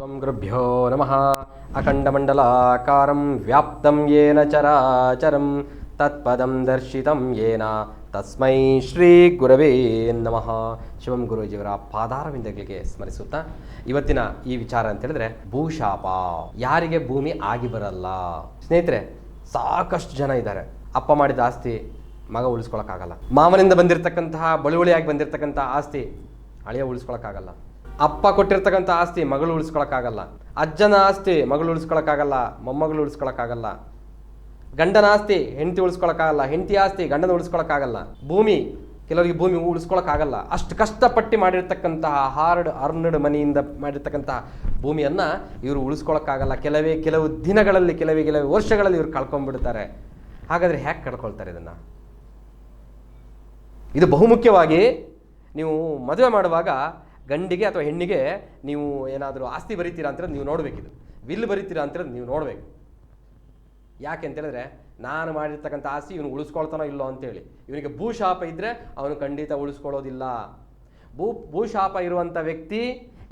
ಗುರುಭ್ಯೋ ನಮಃ ಅಖಂಡಮಂಡಲಾಕಾರಂ ವ್ಯಾಪ್ತಂ ಯೇನ ಚರಾಚರಂ ತತ್ಪದಂ ದರ್ಶಿತಂ ಯೇನ ತಸ್ಮೈ ಶ್ರೀ ಗುರವೇ ನಮಃ ಶಿವಂ ಗುರುಜಿಯವರ ಪಾದಾರವಿಂದಗಳಿಗೆ ಸ್ಮರಿಸುತ್ತಾ, ಇವತ್ತಿನ ಈ ವಿಚಾರ ಅಂತ ಹೇಳಿದ್ರೆ, ಭೂಶಾಪ, ಯಾರಿಗೆ ಭೂಮಿ ಆಗಿ ಬರಲ್ಲ. ಸ್ನೇಹಿತರೆ, ಸಾಕಷ್ಟು ಜನ ಇದ್ದಾರೆ. ಅಪ್ಪ ಮಾಡಿದ ಆಸ್ತಿ ಮಗ ಉಳಿಸ್ಕೊಳಕ್ಕಾಗಲ್ಲ. ಮಾವನಿಂದ ಬಂದಿರತಕ್ಕಂತಹ, ಬಳುವಳಿಯಾಗಿ ಬಂದಿರತಕ್ಕಂತಹ ಆಸ್ತಿ ಹಳೆಯ ಉಳಿಸ್ಕೊಳಕ್ಕಾಗಲ್ಲ. ಅಪ್ಪ ಕೊಟ್ಟಿರ್ತಕ್ಕಂಥ ಆಸ್ತಿ ಮಗಳು ಉಳಿಸ್ಕೊಳಕ್ಕಾಗಲ್ಲ. ಅಜ್ಜನ ಆಸ್ತಿ ಮಗಳು ಉಳಿಸ್ಕೊಳಕ್ಕಾಗಲ್ಲ, ಮೊಮ್ಮಗಳು ಉಳಿಸ್ಕೊಳಕ್ಕಾಗಲ್ಲ. ಗಂಡನ ಆಸ್ತಿ ಹೆಂಡತಿ ಉಳಿಸ್ಕೊಳಕ್ಕಾಗಲ್ಲ, ಹೆಂಡತಿ ಆಸ್ತಿ ಗಂಡನ ಉಳಿಸ್ಕೊಳಕ್ಕಾಗಲ್ಲ. ಭೂಮಿ, ಕೆಲವರಿಗೆ ಭೂಮಿ ಉಳಿಸ್ಕೊಳಕ್ಕಾಗಲ್ಲ. ಅಷ್ಟು ಕಷ್ಟಪಟ್ಟು ಮಾಡಿರ್ತಕ್ಕಂತಹ ಹಾರ್ಡ್ ಅರ್ನಡ್ ಮನೆಯಿಂದ ಮಾಡಿರ್ತಕ್ಕಂತಹ ಭೂಮಿಯನ್ನು ಇವರು ಉಳಿಸ್ಕೊಳಕ್ಕಾಗಲ್ಲ. ಕೆಲವೇ, ಕೆಲವು ದಿನಗಳಲ್ಲಿ, ಕೆಲವೇ ಕೆಲವೇ ವರ್ಷಗಳಲ್ಲಿ ಇವರು ಕಳ್ಕೊಂಡ್ಬಿಡ್ತಾರೆ. ಹಾಗಾದರೆ ಹ್ಯಾಕ್ ಕಳ್ಕೊಳ್ತಾರೆ ಇದನ್ನು? ಇದು ಬಹುಮುಖ್ಯವಾಗಿ ನೀವು ಮದುವೆ ಮಾಡುವಾಗ ಗಂಡಿಗೆ ಅಥವಾ ಹೆಣ್ಣಿಗೆ ನೀವು ಏನಾದರೂ ಆಸ್ತಿ ಬರೀತೀರಾ ಅಂತ ನೀವು ನೋಡಬೇಕಿದು. ವಿಲ್ ಬರೀತೀರಾ ಅಂತ ನೀವು ನೋಡಬೇಕು. ಯಾಕೆ ಅಂತ ಹೇಳಿದ್ರೆ ನಾನು ಮಾಡಿರ್ತಕ್ಕಂಥ ಆಸ್ತಿ ಇವನು ಉಳಿಸ್ಕೊಳ್ತಾನೋ ಇಲ್ಲೋ ಅಂತೇಳಿ. ಇವನಿಗೆ ಭೂಶಾಪ ಇದ್ದರೆ ಅವನು ಖಂಡಿತ ಉಳಿಸ್ಕೊಳ್ಳೋದಿಲ್ಲ. ಭೂ, ಭೂಶಾಪ ಇರುವಂಥ ವ್ಯಕ್ತಿ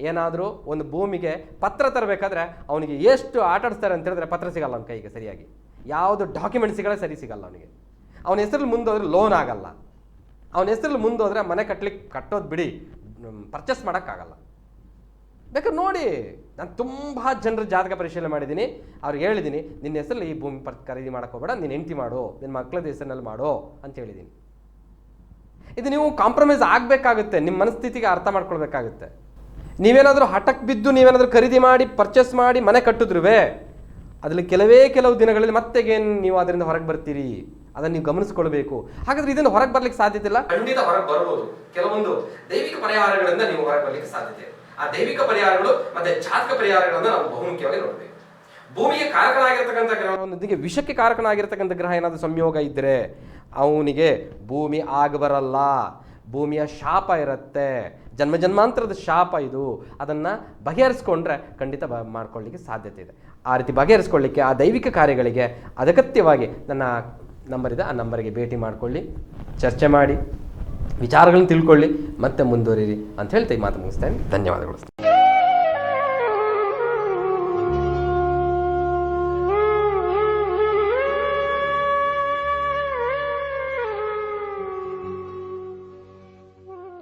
ಏನಾದರೂ ಒಂದು ಭೂಮಿಗೆ ಪತ್ರ ತರಬೇಕಾದ್ರೆ ಅವನಿಗೆ ಎಷ್ಟು ಆಟಾಡಿಸ್ತಾರೆ ಅಂತ ಹೇಳಿದ್ರೆ ಪತ್ರ ಸಿಗಲ್ಲ ಅವನ ಕೈಗೆ ಸರಿಯಾಗಿ. ಯಾವುದು ಡಾಕ್ಯುಮೆಂಟ್ಸ್ಗಳೇ ಸರಿ ಸಿಗಲ್ಲ ಅವನಿಗೆ. ಅವನ ಹೆಸರಲ್ಲಿ ಮುಂದೋದ್ರೆ ಲೋನ್ ಆಗಲ್ಲ. ಅವನ ಹೆಸರಲ್ಲಿ ಮುಂದೋದ್ರೆ ಮನೆ ಕಟ್ಟಲಿಕ್ಕೆ ಕಟ್ಟೋದು ಬಿಡಿ. ಪರ್ಚೇಸ್ ಮಾಡೋಕ್ಕಾಗಲ್ಲ. ಬೇಕಾದ್ರೆ ನೋಡಿ, ನಾನು ತುಂಬ ಜನರ ಜಾತಕ ಪರಿಶೀಲನೆ ಮಾಡಿದ್ದೀನಿ. ಅವ್ರಿಗೆ ಹೇಳಿದ್ದೀನಿ, ನಿನ್ನ ಹೆಸರಲ್ಲಿ ಈ ಭೂಮಿ ಪರ್, ಖರೀದಿ ಹೋಗಬೇಡ, ನಿನ್ನ ಹೆಂಡತಿ ಮಾಡು, ನಿನ್ನ ಮಕ್ಕಳದ ಹೆಸರಿನಲ್ಲಿ ಮಾಡು ಅಂತ ಹೇಳಿದ್ದೀನಿ. ಇದು ನೀವು ಕಾಂಪ್ರಮೈಸ್ ಆಗಬೇಕಾಗುತ್ತೆ ನಿಮ್ಮ ಮನಸ್ಥಿತಿಗೆ ಅರ್ಥ ಮಾಡ್ಕೊಳ್ಬೇಕಾಗುತ್ತೆ. ನೀವೇನಾದರೂ ಹಠಕ್ಕೆ ಬಿದ್ದು ನೀವೇನಾದರೂ ಖರೀದಿ ಮಾಡಿ ಪರ್ಚೇಸ್ ಮಾಡಿ ಮನೆ ಕಟ್ಟಿದ್ರುವೆ, ಅದರಲ್ಲಿ ಕೆಲವೇ ಕೆಲವು ದಿನಗಳಲ್ಲಿ ಮತ್ತೆಗೇನು ನೀವು ಅದರಿಂದ ಹೊರಗೆ ಬರ್ತೀರಿ? ಅದನ್ನು ನೀವು ಗಮನಿಸ್ಕೊಳ್ಬೇಕು. ಹಾಗಾದ್ರೆ ಇದನ್ನು ಹೊರಗೆ ಬರ್ಲಿಕ್ಕೆ ಸಾಧ್ಯತೆ ಇಲ್ಲ? ಖಂಡಿತ ಹೊರಗೆ ಬರಬಹುದು. ಕೆಲವೊಂದು ದೈವಿಕ ಪರಿಹಾರಗಳಿಂದ ನೀವು ಹೊರಗೆ ಬರ್ಲಿಕ್ಕೆ ಸಾಧ್ಯತೆ ಆ ದೈವಿಕ ಪರಿಹಾರಗಳು ಮತ್ತೆ ಜಾತಕ ಪರಿಹಾರಗಳನ್ನ ನಾವು ಬಹುಮುಖ್ಯವಾಗಿ ನೋಡಬೇಕು. ಭೂಮಿಗೆ ಕಾರಕನಾಗಿರ್ತಕ್ಕಂಥ ಗ್ರಹದೊಂದಿಗೆ ವಿಷಕ್ಕೆ ಕಾರಕನಾಗಿರ್ತಕ್ಕಂಥ ಗ್ರಹ ಏನಾದರೂ ಸಂಯೋಗ ಇದ್ದರೆ ಅವನಿಗೆ ಭೂಮಿ ಆಗಬರಲ್ಲ ಭೂಮಿಯ ಶಾಪ ಇರುತ್ತೆ. ಜನ್ಮ ಜನ್ಮಾಂತರದ ಶಾಪ ಇದು. ಅದನ್ನು ಬಗೆಹರಿಸ್ಕೊಂಡ್ರೆ ಖಂಡಿತ ಬ ಮಾಡ್ಕೊಳ್ಳಿಕ್ಕೆ ಸಾಧ್ಯತೆ ಇದೆ. ಆ ರೀತಿ ಬಗೆಹರಿಸ್ಕೊಳ್ಳಿಕ್ಕೆ ಆ ದೈವಿಕ ಕಾರ್ಯಗಳಿಗೆ ಅಗತ್ಯವಾಗಿ ನನ್ನ ನಂಬರ್ ಇದೆ, ಆ ನಂಬರಿಗೆ ಭೇಟಿ ಮಾಡಿಕೊಳ್ಳಿ, ಚರ್ಚೆ ಮಾಡಿ, ವಿಚಾರಗಳನ್ನು ತಿಳ್ಕೊಳ್ಳಿ, ಮತ್ತೆ ಮುಂದುವರಿರಿ ಅಂತ ಹೇಳ್ತಾ ಈ ಮಾತು ಮುಗಿಸ್ತೇನೆ. ಧನ್ಯವಾದಗಳು.